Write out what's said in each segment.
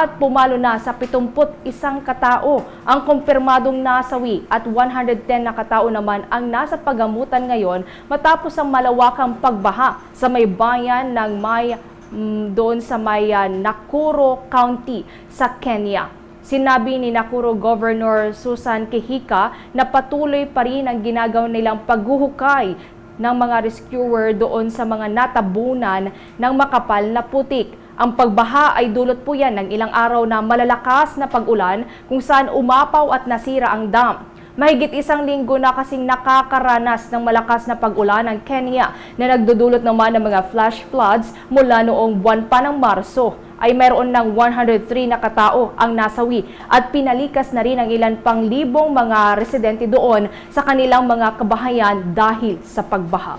at pumalo na sa 71 katao ang kumpirmadong nasawi at 110 na katao naman ang nasa pagamutan ngayon matapos ang malawakang pagbaha sa may bayan ng may mm, doon sa may ah, Nakuru County sa Kenya. Sinabi ni Nakuru Governor Susan Kehika na patuloy pa rin ang ginagawa nilang paghuhukay ng mga rescuer doon sa mga natabunan ng makapal na putik. Ang pagbaha ay dulot po yan ng ilang araw na malalakas na pag-ulan kung saan umapaw at nasira ang dam. Mahigit isang linggo na kasing nakakaranas ng malakas na pag-ulan ang Kenya na nagdudulot naman ng mga flash floods mula noong buwan pa ng Marso ay mayroon ng 103 na katao ang nasawi at pinalikas na rin ang ilan pang libong mga residente doon sa kanilang mga kabahayan dahil sa pagbaha.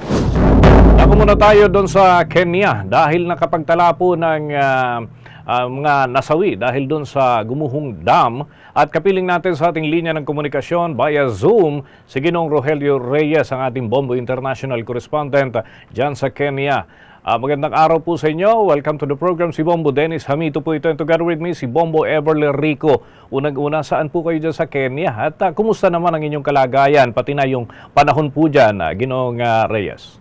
Ako muna tayo doon sa Kenya dahil nakapagtala po ng ah, ah, mga nasawi dahil doon sa Gumuhong Dam at kapiling natin sa ating linya ng komunikasyon via Zoom si Ginong Rogelio Reyes ang ating Bombo International Correspondent dyan sa Kenya. Ah, magandang araw po sa inyo. Welcome to the program. Si Bombo Dennis Hamito po ito and together with me si Bombo Everly Rico. Unang-una, saan po kayo dyan sa Kenya? At ah, kumusta naman ang inyong kalagayan pati na yung panahon po dyan, ah, Ginong ah, Reyes?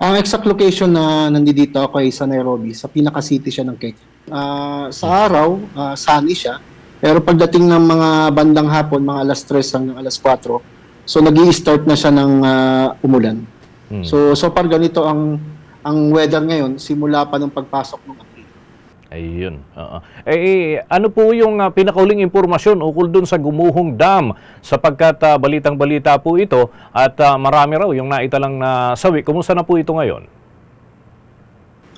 Ang exact location na nandito ako ay sa Nairobi, sa pinaka-city siya ng Kenya. Ah, sa araw, ah, sunny siya. Pero pagdating ng mga bandang hapon, mga alas 3 hanggang alas 4, so nag start na siya ng ah, umulan. Hmm. So, so far ganito ang ang weather ngayon, simula pa ng pagpasok ng. Ayun. oo. Eh, ano po yung uh, pinakauling impormasyon ukol dun sa Gumuhong Dam sapagkat ah, balitang-balita po ito at ah, marami raw yung naitalang na sawi. Kumusta na po ito ngayon?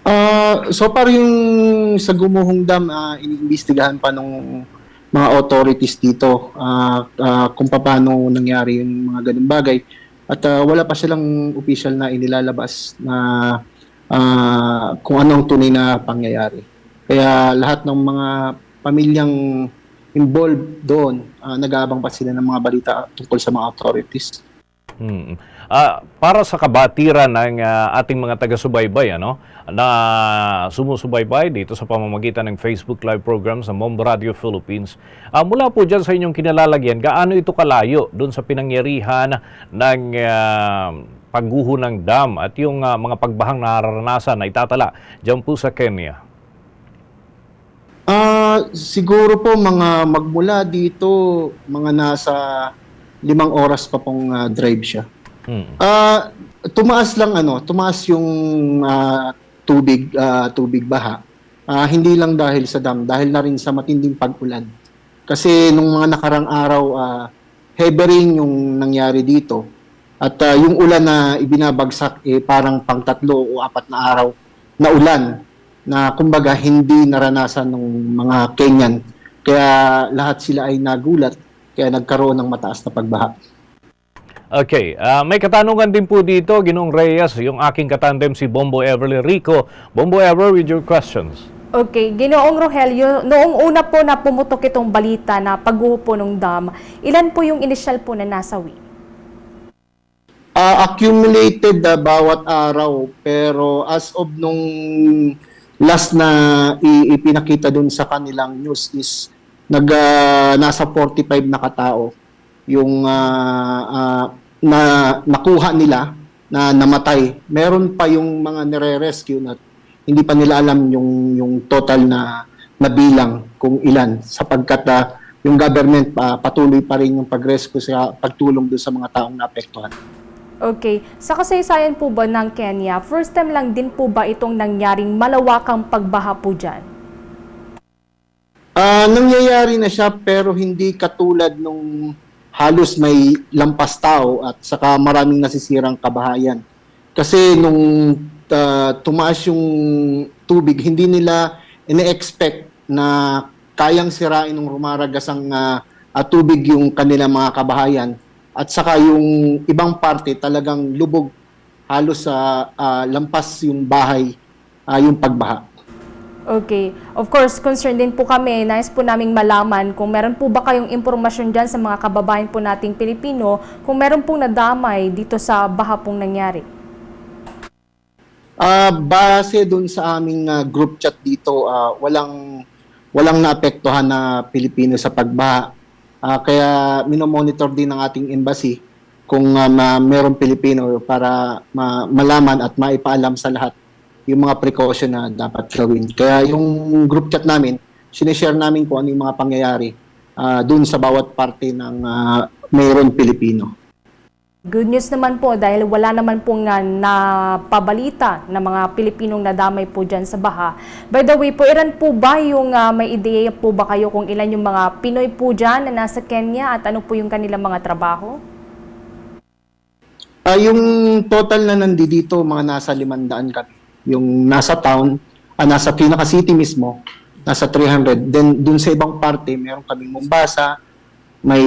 Ah, so far yung sa Gumuhong Dam, ah, iniimbestigahan pa ng mga authorities dito ah, ah, kung paano nangyari yung mga ganung bagay. At ah, wala pa silang official na inilalabas na ah, kung anong tunay na pangyayari. Kaya lahat ng mga pamilyang involved doon, ah, nag-aabang pa sila ng mga balita tungkol sa mga authorities. Hmm. Ah, para sa kabatiran ng ah, ating mga taga-subaybay ano, na sumusubaybay dito sa pamamagitan ng Facebook Live program sa Mombo Radio Philippines, ah, mula po dyan sa inyong kinalalagyan, gaano ito kalayo doon sa pinangyarihan ng ah, pagguho ng dam at yung ah, mga pagbahang nararanasan na itatala dyan po sa Kenya? Ah, siguro po mga magmula dito mga nasa limang oras pa pong ah, drive siya. Hmm. Ah, tumaas lang ano, tumaas yung ah, tubig ah, tubig baha. Ah, hindi lang dahil sa dam, dahil na rin sa matinding pag-ulan. Kasi nung mga nakarang araw ah, heavy rain yung nangyari dito. At ah, yung ulan na ibinabagsak eh parang pangtatlo o apat na araw na ulan na kumbaga hindi naranasan ng mga Kenyan. Kaya lahat sila ay nagulat kaya nagkaroon ng mataas na pagbaha. Okay, ah, may katanungan din po dito, Ginong Reyes, yung aking katandem si Bombo Everly Rico. Bombo Ever with your questions. Okay, Ginoong Rogelio, noong una po na pumutok itong balita na pagguho po ng dam, ilan po yung initial po na nasawi? Ah, accumulated ah, bawat araw pero as of nung last na ipinakita dun sa kanilang news is nag ah, nasa 45 na katao yung ah, ah, na nakuha nila na namatay. Meron pa yung mga nire-rescue na hindi pa nila alam yung yung total na na bilang kung ilan sapagkat ah, yung government pa patuloy pa rin yung pag-rescue sa pagtulong doon sa mga taong naapektuhan. Okay, sa kasaysayan po ba ng Kenya, first time lang din po ba itong nangyaring malawakang pagbaha po dyan? Ah, nangyayari na siya pero hindi katulad nung halos may lampas tao at saka maraming nasisirang kabahayan. Kasi nung ah, tumaas yung tubig, hindi nila ine-expect na kayang sirain ng rumaragasang ah, ah, tubig yung kanilang mga kabahayan. At saka yung ibang parte talagang lubog halos sa ah, lampas yung bahay, ah, yung pagbaha. Okay. Of course, concerned din po kami. Nais po naming malaman kung meron po ba kayong impormasyon dyan sa mga kababayan po nating Pilipino kung meron pong nadamay dito sa baha pong nangyari. Ah, base dun sa aming ah, group chat dito, ah, walang walang naapektuhan na Pilipino sa pagbaha. Ah, kaya minomonitor din ng ating embassy kung uh, ma- merong Pilipino para ma- malaman at maipaalam sa lahat yung mga precaution na dapat gawin. Kaya yung group chat namin, sinishare namin kung ano yung mga pangyayari ah, dun sa bawat parte ng ah, mayroon Pilipino. Good news naman po dahil wala naman pong uh, napabalita ng mga Pilipinong nadamay po dyan sa baha. By the way po, ilan po ba yung ah, may ideya po ba kayo kung ilan yung mga Pinoy po dyan na nasa Kenya at ano po yung kanilang mga trabaho? Ah, yung total na nandito, mga nasa 500 kami. Yung nasa town, ah, nasa pinaka-city mismo, nasa 300. Then, dun sa ibang parte, meron kaming Mombasa, may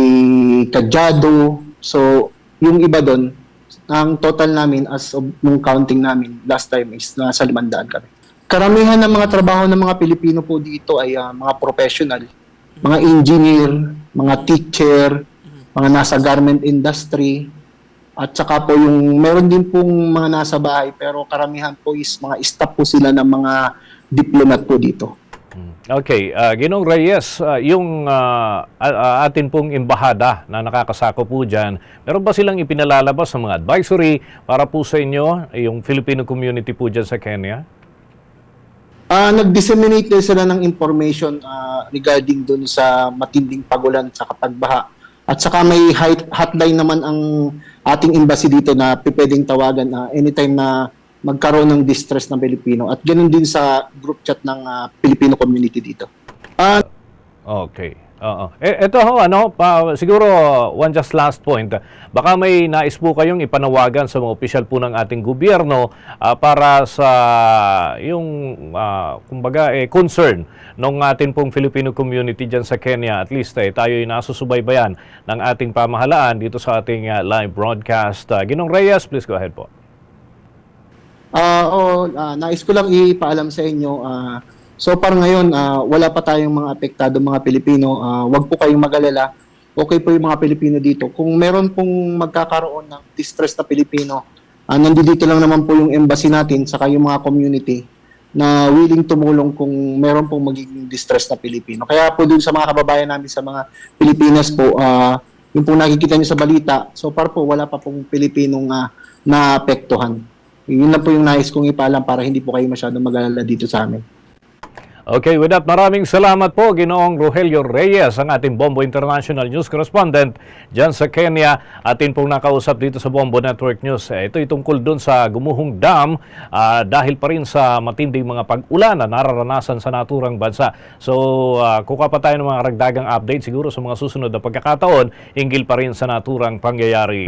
Kadyado. So, yung iba doon, ang total namin as of nung counting namin last time is nasa 500 kami. Karamihan ng mga trabaho ng mga Pilipino po dito ay ah, mga professional, mga engineer, mga teacher, mga nasa garment industry, at saka po yung meron din pong mga nasa bahay pero karamihan po is mga staff po sila ng mga diplomat po dito. Okay, uh, Ginong Reyes, ah, yung a- atin pong embahada na nakakasako po dyan, meron ba silang ipinalalabas ng mga advisory para po sa inyo, yung Filipino community po dyan sa Kenya? Ah, nag-disseminate din sila ng information ah, regarding dun sa matinding pagulan sa kapagbaha. At saka may hot- hotline naman ang ating embassy dito na pwedeng tawagan na anytime na magkaroon ng distress ng Pilipino. At ganoon din sa group chat ng ah, Filipino community dito. Ah, Okay. Oo. Eh, ito ho, ano, pa, siguro one just last point. Baka may nais po kayong ipanawagan sa mga opisyal po ng ating gobyerno ah, para sa yung, ah, kumbaga, eh, concern ng ating pong Filipino community dyan sa Kenya. At least eh, tayo ay nasusubaybayan ng ating pamahalaan dito sa ating ah, live broadcast. Ah, Ginong Reyes, please go ahead po. Ah, oo, ah, nais ko lang ipaalam sa inyo. ah, so far ngayon, ah, wala pa tayong mga apektado mga Pilipino. Ah, wag po kayong mag-alala. Okay po yung mga Pilipino dito. Kung meron pong magkakaroon ng distress na Pilipino, ah, nandito lang naman po yung embassy natin saka yung mga community na willing tumulong kung meron pong magiging distress na Pilipino. Kaya po dun sa mga kababayan namin sa mga Pilipinas po, ah, yung po nakikita niyo sa balita, so far po wala pa pong Pilipinong ah, naapektuhan. Yun na po yung nais kong ipaalam para hindi po kayo masyadong mag-alala dito sa amin. Okay, with that, maraming salamat po, Ginoong Rogelio Reyes, ang ating Bombo International News Correspondent dyan sa Kenya. Atin pong nakausap dito sa Bombo Network News. Eh, Ito tungkol dun sa Gumuhong Dam ah, dahil pa rin sa matinding mga pag-ulan na nararanasan sa naturang bansa. So, uh, kuka pa tayo ng mga ragdagang update siguro sa mga susunod na pagkakataon, hinggil pa rin sa naturang pangyayari.